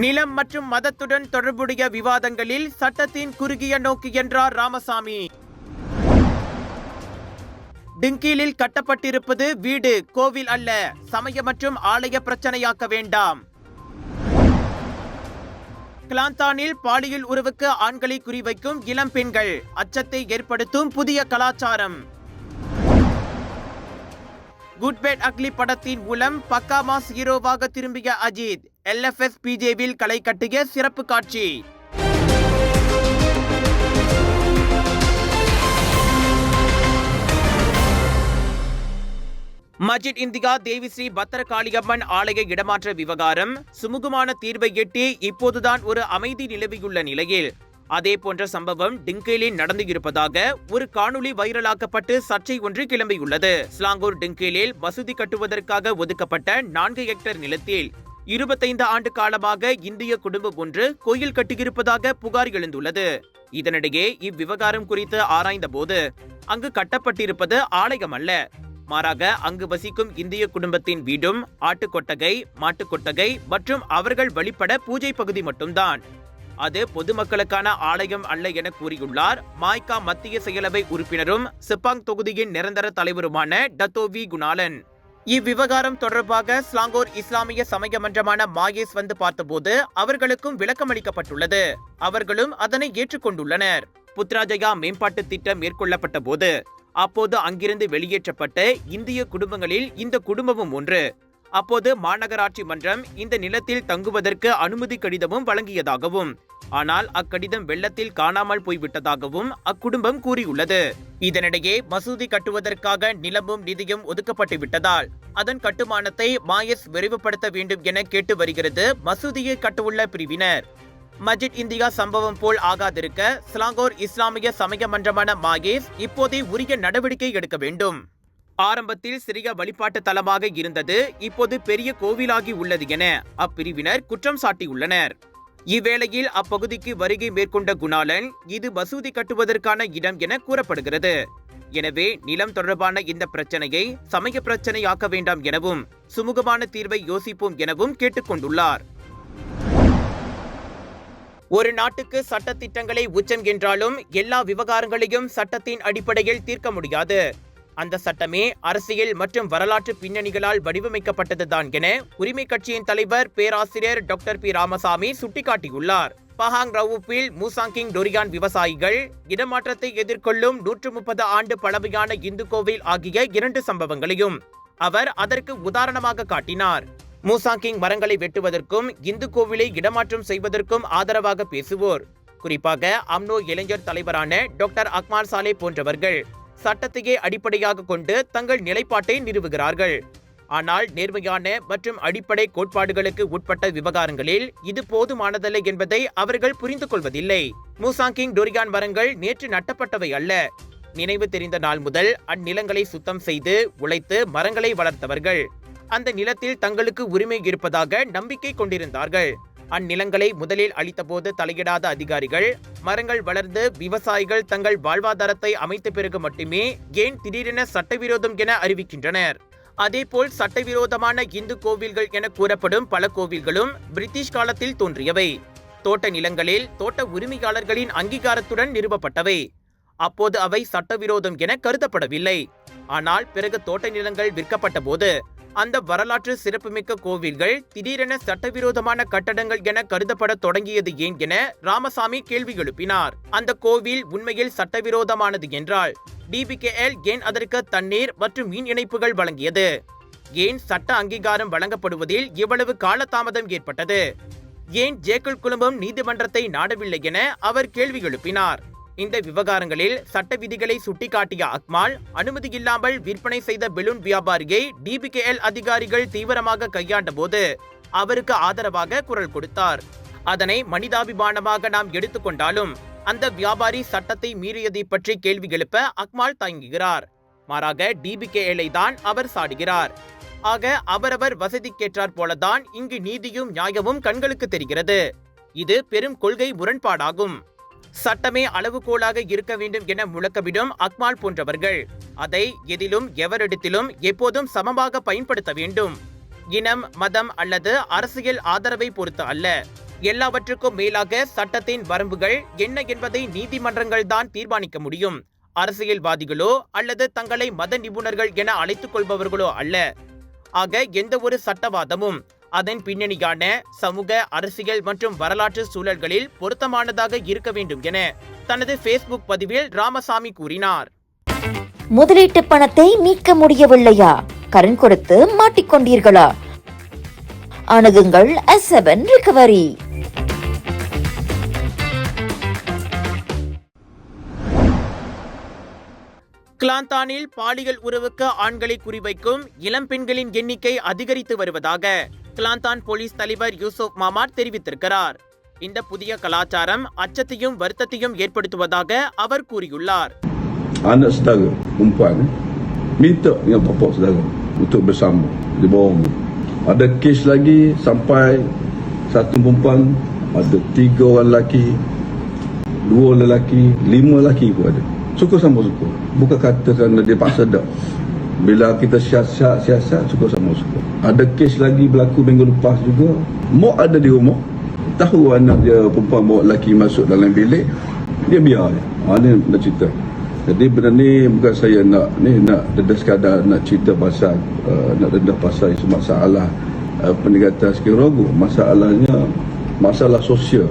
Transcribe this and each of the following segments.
நிலம் மற்றும் மதத்துடன் தொடர்புடைய விவாதங்களில் சட்டத்தின் குறுகிய நோக்கு என்றார் ராமசாமி. டிங்கீலில் கட்டப்பட்டிருப்பது வீடு கோவில் அல்ல. சமய மற்றும் ஆலய பிரச்சனையாக்க வேண்டாம். கிளாந்தானில் பாலியல் உறவுக்கு ஆண்களை குறிவைக்கும் இளம் பெண்கள் அச்சத்தை ஏற்படுத்தும் புதிய கலாச்சாரம். குட் பேட் அக்லி படத்தின் மூலம் பக்கா மாஸ் ஹீரோவாக திரும்பிய அஜித் எல்எஃப்எஸ் பிஜேவில் களை கட்டுக சிறப்பு காட்சி. மஜித் இந்தியா தேவிஸ்ரீ பத்திரகாளியம்மன் ஆலய இடமாற்ற விவகாரம் சுமூகமான தீர்வை எட்டி இப்போதுதான் ஒரு அமைதி நிலவியுள்ள நிலையில் அதே போன்ற சம்பவம் டிங்கேலில் நடந்து இருப்பதாக ஒரு காணொளி வைரலாக்கப்பட்டு சர்ச்சை ஒன்று கிளம்பியுள்ளது. ஸ்லாங்கூர் டிங்கேலில் வசதி கட்டுவதற்காக ஒதுக்கப்பட்ட நான்கு ஹெக்டேர் நிலத்தில் இருபத்தைந்து ஆண்டு காலமாக இந்திய குடும்பம் ஒன்று கோயில் கட்டியிருப்பதாக புகார் எழுந்துள்ளது. இதனிடையே இவ்விவகாரம் குறித்து ஆராய்ந்த போது அங்கு கட்டப்பட்டிருப்பது ஆலயம் அல்ல. மாறாக அங்கு வசிக்கும் இந்திய குடும்பத்தின் வீடும் ஆட்டுக்கொட்டகை மாட்டுக்கொட்டகை மற்றும் அவர்கள் வழிபட பூஜை பகுதி மட்டும்தான். அது பொதுமக்களுக்கான ஆலயம் அல்ல என கூறியுள்ளார். மாய்கா மத்திய செயலவை உறுப்பினரும் சிப்பாங் தொகுதியின் நிரந்தர தலைவருமான டத்தோவி குணாலன். இவ்விவகாரம் தொடர்பாக ஸ்லாங்கோர் இஸ்லாமிய சமய மன்றமான மாயேஸ் வந்து பார்த்தபோது அவர்களுக்கும் விளக்கமளிக்கப்பட்டுள்ளது அவர்களும் அதனை ஏற்றுக்கொண்டுள்ளனர். புத்ராஜயா மேம்பாட்டு திட்டம் மேற்கொள்ளப்பட்ட போது அப்போது அங்கிருந்து வெளியேற்றப்பட்ட இந்திய குடும்பங்களில் இந்த குடும்பமும் ஒன்று. அப்போது மாநகராட்சி மன்றம் இந்த நிலத்தில் தங்குவதற்கு அனுமதி கடிதமும் வழங்கியதாகவும் ஆனால் அக்கடிதம் வெள்ளத்தில் காணாமல் போய்விட்டதாகவும் அக்குடும்பம் கூறியுள்ளது. இதனிடையே மசூதி கட்டுவதற்காக நிலமும் நிதியும் ஒதுக்கப்பட்டு விட்டதால் அதன் கட்டுமானத்தை மாயஸ் விரைவுபடுத்த வேண்டும் என கேட்டு வருகிறது மசூதியை கட்டவுள்ள பிரிவினர். மஜித் இந்தியா சம்பவம் போல் ஆகாதிருக்க ஸ்லாங்கோர் இஸ்லாமிய சமய மன்றமான மாயேஸ் இப்போதே உரிய நடவடிக்கை எடுக்க வேண்டும். ஆரம்பத்தில் சிறிய வழிபாட்டு தலமாக இருந்தது இப்போது பெரிய கோவிலாகி உள்ளது என அப்பிரிவினர் குற்றம் சாட்டியுள்ளனர். இவ்வேளையில் அப்பகுதிக்கு வருகை மேற்கொண்ட குணாலன் இது மசூதி கட்டுவதற்கான இடம் என கூறப்படுகிறது. எனவே நிலம் தொடர்பான இந்த பிரச்சனையை சமய பிரச்சனையாக்க வேண்டாம் எனவும் சுமூகமான தீர்வை யோசிப்போம் எனவும் கேட்டுக்கொண்டுள்ளார். ஒரு நாட்டுக்கு சட்ட திட்டங்களை உச்சம் என்றாலும் எல்லா விவகாரங்களையும் சட்டத்தின் அடிப்படையில் தீர்க்க முடியாது. அந்த சட்டமே அரசியல் மற்றும் வரலாற்று பின்னணிகளால் வடிவமைக்கப்பட்டதுதான் என உரிமை கட்சியின் தலைவர் பேராசிரியர் டாக்டர் பி ராமசாமி சுட்டிக்காட்டியுள்ளார். பஹாங் ரவுப்பில் மூசாங்கிங் டொரியான் விவசாயிகள் இடமாற்றத்தை எதிர்கொள்ளும் நூற்று முப்பது ஆண்டு பழமையான இந்து கோவில் ஆகிய இரண்டு சம்பவங்களையும் அவர் அதற்கு உதாரணமாக காட்டினார். மூசாங்கிங் மரங்களை வெட்டுவதற்கும் இந்து கோவிலை இடமாற்றம் செய்வதற்கும் ஆதரவாக பேசுவோர். குறிப்பாக அம்னோ இளைஞர் தலைவரான டாக்டர் அக்மால் சாலே போன்றவர்கள் சட்டத்தையே அடிப்படையாக கொண்டு தங்கள் நிலைப்பாட்டை நிறுவுகிறார்கள். ஆனால் நேர்மையான மற்றும் அடிப்படை கோட்பாடுகளுக்கு உட்பட்ட விவகாரங்களில் இது போதுமானதல்ல என்பதை அவர்கள் புரிந்து கொள்வதில்லை. மூசாங்கிங் டொரியான் மரங்கள் நேற்று நட்டப்பட்டவை அல்ல. நினைவு தெரிந்த நாள் முதல் அந்நிலங்களை சுத்தம் செய்து உழைத்து மரங்களை வளர்த்தவர்கள். அந்த நிலத்தில் தங்களுக்கு உரிமை இருப்பதாக நம்பிக்கை கொண்டிருந்தார்கள். அந்நிலங்களை முதலில் அளித்தபோது தலையிடாத அதிகாரிகள் மரங்கள் வளர்ந்து விவசாயிகள் தங்கள் வாழ்வாதாரத்தை அமைத்த பிறகு மட்டுமே ஏன் திடீரென சட்டவிரோதம் என அறிவிக்கின்றனர். அதேபோல் சட்டவிரோதமான இந்து கோவில்கள் என கூறப்படும் பல கோவில்களும் பிரிட்டிஷ் காலத்தில் தோன்றியவை. தோட்ட நிலங்களில் தோட்ட உரிமையாளர்களின் அங்கீகாரத்துடன் நிறுவப்பட்டவை. அப்போது அவை சட்டவிரோதம் என கருதப்படவில்லை. ஆனால் பிறகு தோட்ட நிலங்கள் விற்கப்பட்ட போது அந்த வரலாற்று சிறப்புமிக்க கோவில்கள் திடீரென சட்டவிரோதமான கட்டடங்கள் என கருதப்பட தொடங்கியது ஏன் என ராமசாமி கேள்வி எழுப்பினார். அந்த கோவில் உண்மையில் சட்டவிரோதமானது என்றால் டிபிகேஎல் ஏன் அதற்கு தண்ணீர் மற்றும் மீன் இணைப்புகள் வழங்கியது? ஏன் சட்ட அங்கீகாரம் வழங்கப்படுவதில் இவ்வளவு காலதாமதம் ஏற்பட்டது? ஏன் ஜேக்கல் குழுமம் நீதிமன்றத்தை நாடவில்லை என அவர் கேள்வி எழுப்பினார். இந்த விவகாரங்களில் சட்ட விதிகளை சுட்டிக்காட்டிய அக்மால் அனுமதி இல்லாமல் விற்பனை செய்த பெலூன் வியாபாரியை டிபிகேஎல் அதிகாரிகள் தீவிரமாக கையாண்ட போது அவருக்கு ஆதரவாக குரல் கொடுத்தார். அதனை மனிதாபிமானமாக நாம் எடுத்துக்கொண்டாலும் அந்த வியாபாரி சட்டத்தை மீறியதை பற்றி கேள்வி எழுப்ப அக்மால் தயங்குகிறார். மாறாக டிபிகேஎலை தான் அவர் சாடுகிறார். ஆக அவரவர் வசதிக்கேற்றாற் போலதான் இங்கு நீதியும் நியாயமும் கண்களுக்கு தெரிகிறது. இது பெரும் கொள்கை முரண்பாடாகும். சட்டமே அளவுகோலாக இருக்க வேண்டும் என முழக்கமிடும் அக்மால் போன்றவர்கள். அதை எதிலும் எவரிடத்திலும் எப்போதும் சமமாக பயன்படுத்த வேண்டும். இனம் மதம் அல்லது அரசியல் ஆதரவை பொறுத்து அல்ல. எல்லாவற்றுக்கும் மேலாக சட்டத்தின் வரம்புகள் என்ன என்பதை நீதிமன்றங்கள் தான் தீர்மானிக்க முடியும். அரசியல்வாதிகளோ அல்லது தங்களை மத நிபுணர்கள் என அழைத்துக் கொள்பவர்களோ அல்ல. ஆக எந்த ஒரு சட்டவாதமும் அதன் பின்னணியான சமூக அரசியல் மற்றும் வரலாற்று சூழல்களில் பொருத்தமானதாக இருக்க வேண்டும் என தனது ஃபேஸ்புக் பதிவில் ராமசாமி கூறினார். முதலீட்டு பணத்தை மீட்க முடியவில்லையா? கடன் கொடுத்து மாட்டிக்கொண்டீர்களா அணுகுங்கள் எஸ் செவன் ரிகவரி கிளாந்தானில் பாலியல் உறவுக்கு ஆண்களை குறிவைக்கும் இளம் பெண்களின் எண்ணிக்கை அதிகரித்து வருவதாக கிளாந்தான் போலீஸ் தலைவர் யூசுப் மாமாட் தெரிவித்திருக்கிறார் இந்த புதிய கலாச்சாரம் அச்சத்தையும் வருத்தத்தையும் ஏற்படுத்துவதாக அவர் கூறியுள்ளார் anak saudara perempuan eh, minta dengan bapa saudara untuk bersama di bawah umur. Ada kes lagi sampai satu perempuan ada tiga orang lelaki, dua lelaki, lima lelaki pun ada. Suka sama suka. Bukan kata kerana dia paksa tak. Bila kita siasat, siasat, suka sama suka. Ada kes lagi berlaku minggu lepas juga. Mak ada di rumah. Tahu anak dia perempuan bawa lelaki masuk dalam bilik. Dia biar je. Ha, ni nak cerita. Jadi benda ni bukan saya nak ni nak dedah sekadar nak cerita pasal uh, nak dedah pasal isu masalah uh, peningkatan skirogo. Masalahnya masalah sosial.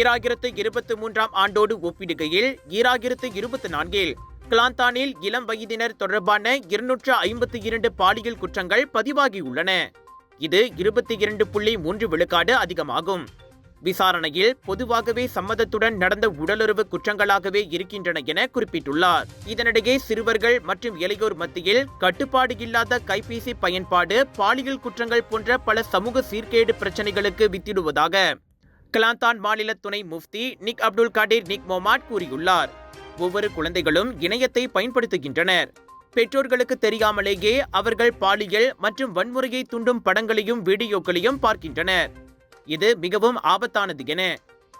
ஈராயிரத்து இருபத்தி மூன்றாம் ஆண்டோடு ஒப்பிடுகையில் ஈராயிரத்து இருபத்தி நான்கில் கிளாந்தானில் இளம் வயதினர் தொடர்பான இருநூற்று ஐம்பத்தி இரண்டு பாலியல் குற்றங்கள் பதிவாகியுள்ளன. இது இருபத்தி இரண்டு புள்ளி மூன்று விழுக்காடு அதிகமாகும். விசாரணையில் பொதுவாகவே சம்மதத்துடன் நடந்த உடலுறவு குற்றங்களாகவே இருக்கின்றன என குறிப்பிட்டுள்ளார். இதனிடையே சிறுவர்கள் மற்றும் இளையோர் மத்தியில் கட்டுப்பாடு இல்லாத கைபேசி பயன்பாடு பாலியல் குற்றங்கள் போன்ற பல சமூக சீர்கேடு பிரச்சனைகளுக்கு வித்திடுவதாக கிளாந்தான் மாநில துணை முஃப்தி நிக் அப்துல் காடிர் நிக் மொமாட் கூறியுள்ளார். ஒவ்வொரு குழந்தைகளும் இணையத்தை பயன்படுத்துகின்றனர். பெற்றோர்களுக்கு தெரியாமலேயே அவர்கள் பாலியல் மற்றும் வன்முறையை தூண்டும் படங்களையும் வீடியோக்களையும் பார்க்கின்றனர். இது மிகவும் ஆபத்தானது என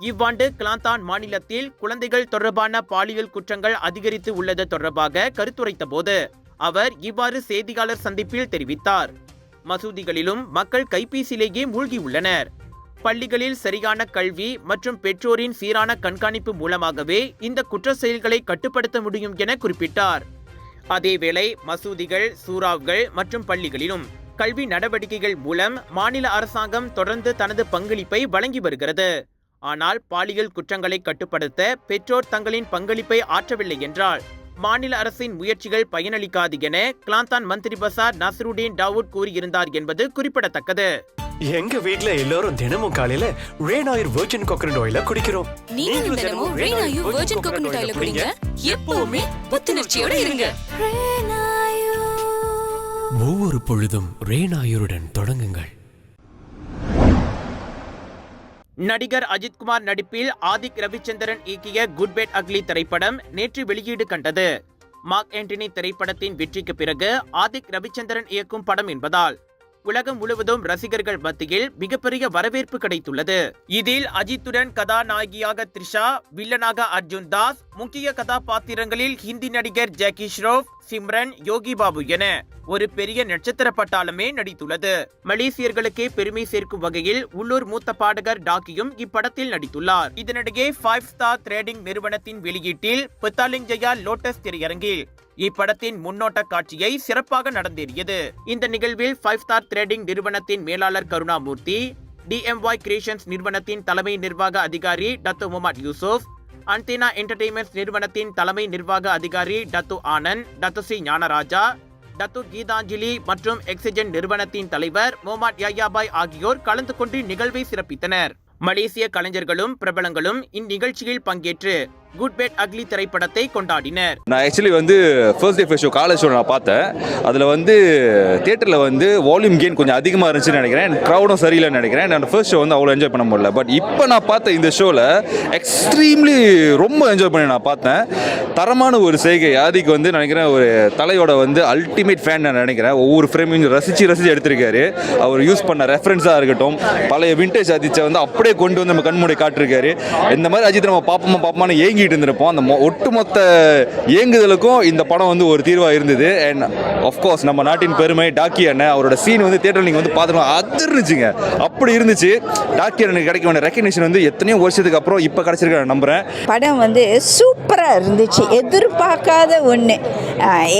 இவ்வாண்டு கிளாந்தான் மாநிலத்தில் குழந்தைகள் தொடர்பான பாலியல் குற்றங்கள் அதிகரித்து உள்ளது தொடர்பாக கருத்துரைத்த போது அவர் இவ்வாறு செய்தியாளர் சந்திப்பில் தெரிவித்தார். மசூதிகளிலும் மக்கள் கைபேசியிலேயே மூழ்கியுள்ளனர். பள்ளிகளில் சரியான கல்வி மற்றும் பெற்றோரின் சீரான கண்காணிப்பு மூலமாகவே இந்த குற்ற செயல்களை கட்டுப்படுத்த முடியும் என குறிப்பிட்டார். அதேவேளை மசூதிகள் சூறாவ்கள் மற்றும் பள்ளிகளிலும் கல்வி நடவடிக்கைகள் மூலம் மாநில அரசாங்கம் தொடர்ந்து தனது பங்களிப்பை வழங்கி வருகிறது. ஆனால் பாலியல் குற்றங்களை கட்டுப்படுத்த பெற்றோர் தங்களின் பங்களிப்பை ஆற்றவில்லை என்றால் மாநில அரசின் முயற்சிகள் பயனளிக்காது என கிளாந்தான் மந்திரி பசார் நசருடீன் டாவூட் கூறியிருந்தார் என்பது குறிப்பிடத்தக்கது. எங்க வீட்ல எல்லாரும் தினமும் காலையில ரேன் ஆயில் வெர்ஜின் கோகனட் ஆயில குடிக்கிறோம். நீங்களும் தினமும் ரெய்னாயு வெர்ஜின் கோகனட் ஆயில குடிங்க. எப்பவுமே புத்துணர்ச்சியோட இருங்க. ஒவ்வொரு பொழுதும் ரேன் ஆயுருடன் தொடங்குங்கள். நடிகர் அஜித்குமார் நடிப்பில் ஆதிக் ரவிச்சந்திரன் இயக்கிய குட் பேட் அக்லி திரைப்படம் நேற்று வெளியீடு கண்டது. மார்க் ஆண்டனி திரைப்படத்தின் வெற்றிக்கு பிறகு ஆதிக் ரவிச்சந்திரன் இயக்கும் படம் என்பதால் உலகம் முழுவதும் ரசிகர்கள் மத்தியில் மிகப்பெரிய வரவேற்பு கிடைத்துள்ளது. இதில் அஜித்துடன் கதாநாயகியாக த்ரிஷா வில்லனாக அர்ஜுன் தாஸ் முக்கிய கதாபாத்திரங்களில் ஹிந்தி நடிகர் ஜாக்கி ஷ்ரோப் சிம்ரன் யோகி பாபு என ஒரு பெரிய நட்சத்திர பட்டாளமே நடித்துள்ளது. மலேசியர்களுக்கே பெருமை சேர்க்கும் வகையில் உள்ளூர் மூத்த பாடகர் டாக்கியும் இப்படத்தில் நடித்துள்ளார். இதனிடையே ஃபைவ் ஸ்டார் ட்ரேடிங் நிறுவனத்தின் வெளியீட்டில் புத்தாலிங் ஜெயா லோட்டஸ் திரையரங்கில் இப்படத்தின் முன்னோட்ட காட்சியை சிறப்பாக நடந்தேறியது. இந்த நிகழ்வில் ஃபைவ் ஸ்டார் த்ரேடிங் நிறுவனத்தின் மேலாளர் கருணாமூர்த்தி டிஎம்ஒய் கிரியேஷன்ஸ் நிறுவனத்தின் தலைமை நிர்வாக அதிகாரி Datuk Mumat Yusuf Antina entertainments நிறுவனத்தின் தலைமை நிர்வாக அதிகாரி Dato Anand Dato C Gnanaraja Dato Geethanjali மற்றும் எக்ஸிஜன் நிறுவனத்தின் தலைவர் மோமாட் யாயாபாய் ஆகியோர் கலந்து கொண்டு நிகழ்வை சிறப்பித்தனர். மலேசிய கலைஞர்களும் பிரபலங்களும் இந்நிகழ்ச்சியில் பங்கேற்று குட் பேட் அக்லி திரைப்படத்தை கொண்டாடினர். நான் ஆக்சுவலி வந்து first day first show college show நான் பார்த்தேன். அதில் வந்து தேட்டரில் வந்து வால்யூம் கெயின் கொஞ்சம் அதிகமாக இருந்துச்சுன்னு நினைக்கிறேன். க்ரௌடும் சரியில்லைன்னு நினைக்கிறேன். நான் ஃபர்ஸ்ட் ஷோ வந்து அவ்வளோ என்ஜாய் பண்ண முடியல. பட் இப்போ நான் பார்த்த இந்த ஷோவில் எக்ஸ்ட்ரீம்லி ரொம்ப என்ஜாய் பண்ணி நான் பார்த்தேன். தரமான ஒரு செய்கை. ஆதிக்கு வந்து நினைக்கிறேன் ஒரு தலையோட வந்து அல்டிமேட் ஃபேன் நான் நினைக்கிறேன். ஒவ்வொரு ஃப்ரேமையும் ரசித்து ரசித்து எடுத்திருக்காரு. அவர் யூஸ் பண்ண ரெஃபரன்ஸாக இருக்கட்டும் பழைய விண்டேஜ் அதிச்சை வந்து அப்படியே கொண்டு வந்து நம்ம கண்மூடி காட்டிருக்காரு. இந்த மாதிரி அஜித் நம்ம பார்ப்போமா பார்ப்போமான்னு ஏங்கி ஏங்கிட்டு இருந்திருப்போம். அந்த ஒட்டுமொத்த இயங்குதலுக்கும் இந்த படம் வந்து ஒரு தீர்வாக இருந்தது. அண்ட் ஆஃப்கோர்ஸ் நம்ம நாட்டின் பெருமை டாக்கி அண்ணன் அவரோட சீன் வந்து தேட்டரில் நீங்கள் வந்து பார்த்துருவோம் அது இருந்துச்சுங்க அப்படி இருந்துச்சு. டாக்கி அண்ணனுக்கு கிடைக்க வேண்டிய ரெக்கக்னிஷன் வந்து எத்தனையோ வருஷத்துக்கு அப்புறம் இப்போ கிடச்சிருக்கு நான் நம்புகிறேன் படம் வந்து சூப்பராக இருந்துச்சு. எதிர்பார்க்காத ஒன்று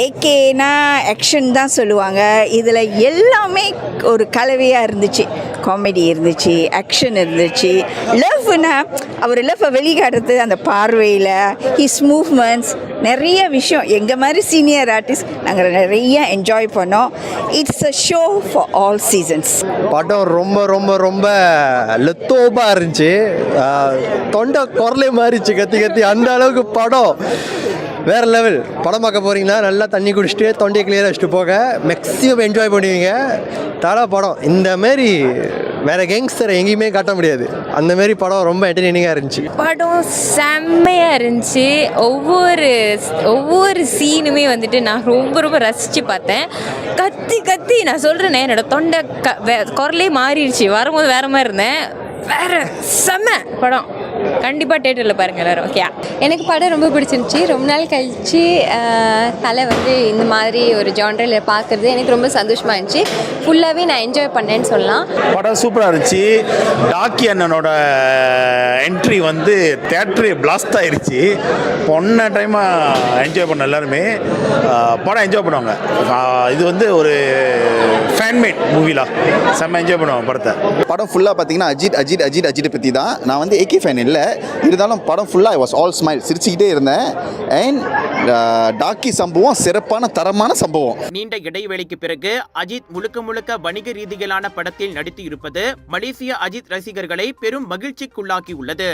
ஏகேனா ஆக்ஷன் தான் சொல்லுவாங்க. இதில் எல்லாமே ஒரு கலவையாக இருந்துச்சு. காமெடி இருந்துச்சு ஆக்ஷன் இருந்துச்சு. லவ்னா அவர் லவ்வை வெளிக்காட்டுறது அந்த பார்வையில் ஹிஸ் மூவ்மெண்ட்ஸ் நிறைய விஷயம். எங்கள் மாதிரி சீனியர் ஆர்டிஸ்ட் நாங்கள் நிறைய என்ஜாய் பண்ணோம். It's a show for all seasons படம் ரொம்ப ரொம்ப ரொம்ப லெத்தோபாக இருந்துச்சு. தொண்டை குரலே மாறிச்சு கத்தி கத்தி. அந்த அளவுக்கு படம். வேறு லெவல் படம் பார்க்க போகிறீங்களா நல்லா தண்ணி குடிச்சிட்டு தொண்டையை கிளியர் வச்சுட்டு போக மேக்ஸிமம் என்ஜாய் பண்ணுவீங்க. தலை படம். இந்தமாரி வேற கேங்ஸ்டர் எங்கேயுமே காட்ட முடியாது. அந்த மாதிரி படம் ரொம்ப என்டர்டெய்னிங்காக இருந்துச்சு. படம் செம்மையாக இருந்துச்சு. ஒவ்வொரு ஒவ்வொரு சீனுமே வந்துட்டு நான் ரொம்ப ரொம்ப ரசித்து பார்த்தேன். கத்தி கத்தி நான் சொல்கிறேனே என்னோட தொண்டை க வே- குரலே மாறிடுச்சு. வரும்போது வேற மாதிரி இருந்தேன். வேற செம்ம படம். கண்டிப்பாக தேட்டரில் பாருங்கள் எல்லாரும் ஓகே எனக்கு படம் ரொம்ப பிடிச்சிருந்துச்சி. ரொம்ப நாள் கழித்து தலை வந்து இந்த மாதிரி ஒரு ஜான்ரில் பார்க்குறது எனக்கு ரொம்ப சந்தோஷமாக இருந்துச்சு. ஃபுல்லாகவே நான் என்ஜாய் பண்ணேன்னு சொல்லலாம். படம் சூப்பராக இருந்துச்சு. டாக்கி அண்ணனோட என்ட்ரி வந்து தேட்டரே பிளாஸ்ட் ஆயிருச்சு. பொண்ண டைமாக என்ஜாய் பண்ண எல்லாருமே படம் என்ஜாய் பண்ணுவாங்க. இது வந்து ஒரு ஃபேன்மேட் மூவிலா செம்ம என்ஜாய் பண்ணுவாங்க படத்தை. படம் ஃபுல்லாக பார்த்தீங்கன்னா அஜித் அஜித் அஜித் அஜித் பற்றி தான் நான் வந்து ஏகே ஃபேன் இல்லை. இருந்தாலும் படம் ஃபுல்லாக ஐ வாஸ் ஆல் ஸ்மைல் சிரிச்சுக்கிட்டே இருந்தேன். அண்ட் uh, டாக்கி சம்பவம் சிறப்பான தரமான சம்பவம். நீண்ட இடைவெளிக்கு பிறகு அஜித் முழுக்க முழுக்க வணிக ரீதியிலான படத்தில் நடித்து இருப்பது மலேசிய அஜித் ரசிகர்களை பெரும் மகிழ்ச்சிக்குள்ளாக்கியுள்ளது.